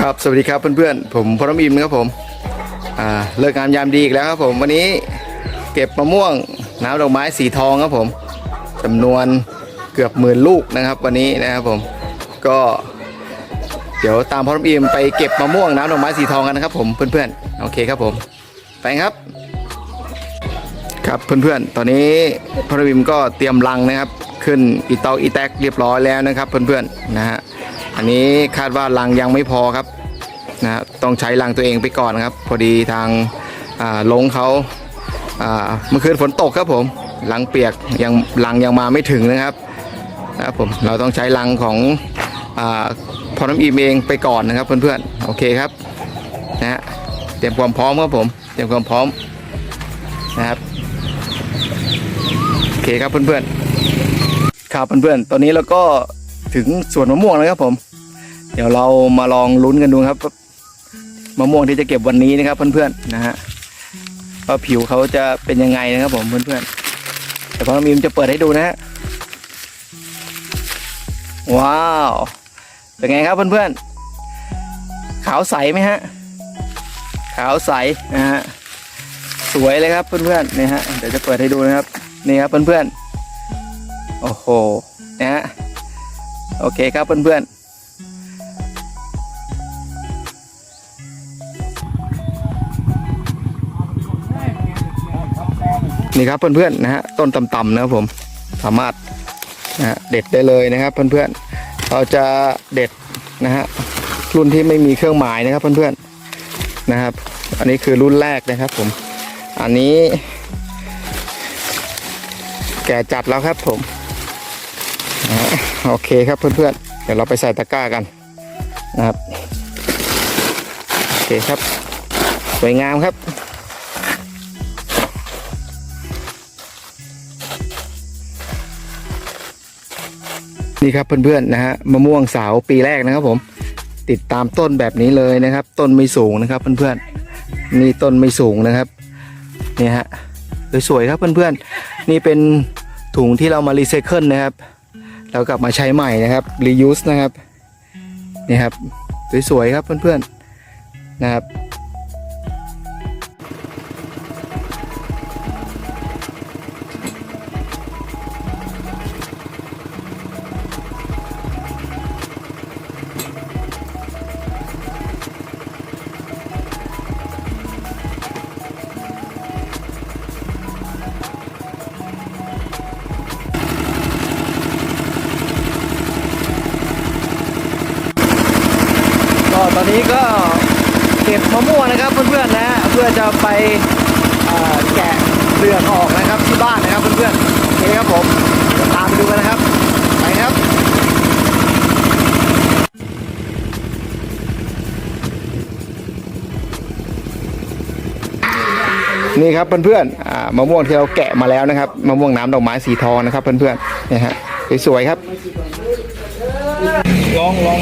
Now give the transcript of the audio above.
ครับสวัสดีครับเพื่อนๆผมพรมอิมนะครับผมเลิกงามยามดีอีกแล้วครับผมวันนี้เก็บมะม่วงน้ำดอกไม้สีทองครับผมจำนวนเกือบหมื่นลูกนะครับ วันนี้นะครับผมก็ เดี๋ยวตามพรมอิมไปเก็บมะม่วงน้ำดอกไม้สีทองกันนะครับผมเพื่อนๆโอเคครับผมไปครับ ครับเพื่อนๆ ตอนนี้พระวิมก็เตรียมรังนะครับ ขึ้นอีตอกอีแตกเรียบร้อยแล้วนะครับ เพื่อนๆนะฮะ อันนี้คาดว่ารังยังไม่พอครับนะต้องใช้รังตัวเองไปก่อนครับ พอดีทางลงเขาเมื่อคืนฝนตกครับผมรังเปียกยังรังยังมาไม่ถึงนะครับนะครับผมเราต้องใช้รังของอพอน้ำอีมเองไปก่อนนะครับเพื่อนๆโอเคครับนะฮะเตรียมความพร้อมครับผมเตรียมความพร้อมนะครับโอเคครับเพื่อนๆครับเพื่อนๆตอนนี้เราก็ถึงสวนมะม่วงแล้วครับผม ดี๋ยวเรามาลองลุ้นกันดูครับมะม่วงที่จะเก็บวันนี้นะครับ เพื่อนๆนะฮะว่าผิวเขาจะเป็นยังไงนะครับ ผมเพื่อนๆแต่พอมีมจะเปิดให้ดูนะฮะว้าวเป็นไงครับเพื่อนๆขาวใสไหมฮะขาวใสนะฮะสวยเลยครับเพื่อนๆนี่ฮะเดี๋ยวจะเปิดให้ดูนะครับนี่ครับเพื่อนๆโอ้โหนะฮะโอเคครับเพื่อนๆ นี่ครับเพื่อนๆนะฮะต้นต่ำๆนะครับผมสามารถนะเด็ดได้เลยนะครับเพื่อนๆเราจะเด็ดนะฮะรุ่นที่ไม่มีเครื่องหมายนะครับเพื่อนๆนะครับ อันนี้คือรุ่นแรกนะครับผมอันนี้ แก่จัดแล้วครับผมนะโอเคครับเพื่อนๆเดี๋ยวเราไปใส่ตะกร้ากันนะครับ เคครับ สวยงามครับ นี่ครับเพื่อนๆนะฮะมะม่วงสาวปีแรกนะครับผม ติดตามต้นแบบนี้เลยนะครับ ต้นไม่สูงนะครับ เพื่อนๆนี่ต้นไม่สูงนะครับนี่ฮะสวยๆครับเพื่อนๆ นี่เป็นถุงที่เรามารีไซเคิลนะครับเรากลับมาใช้ใหม่นะครับ reuse นะครับนี่ครับสวยๆครับเพื่อนๆ นะครับก็ตอนนี้ก็ เก็บมะม่วงนะครับเพื่อนๆนะเพื่อจะไปแกะเปลือกออกนะครับที่บ้านนะครับเพื่อนๆโอเคครับผมตามไปดูกันนะครับไปครับนี่ครับเพื่อนๆมะม่วงที่เราแกะมาแล้วนะครับมะม่วงน้ำดอกไม้สีทองนะครับเพื่อนๆเนี่ยฮะสวยๆครับลองลอง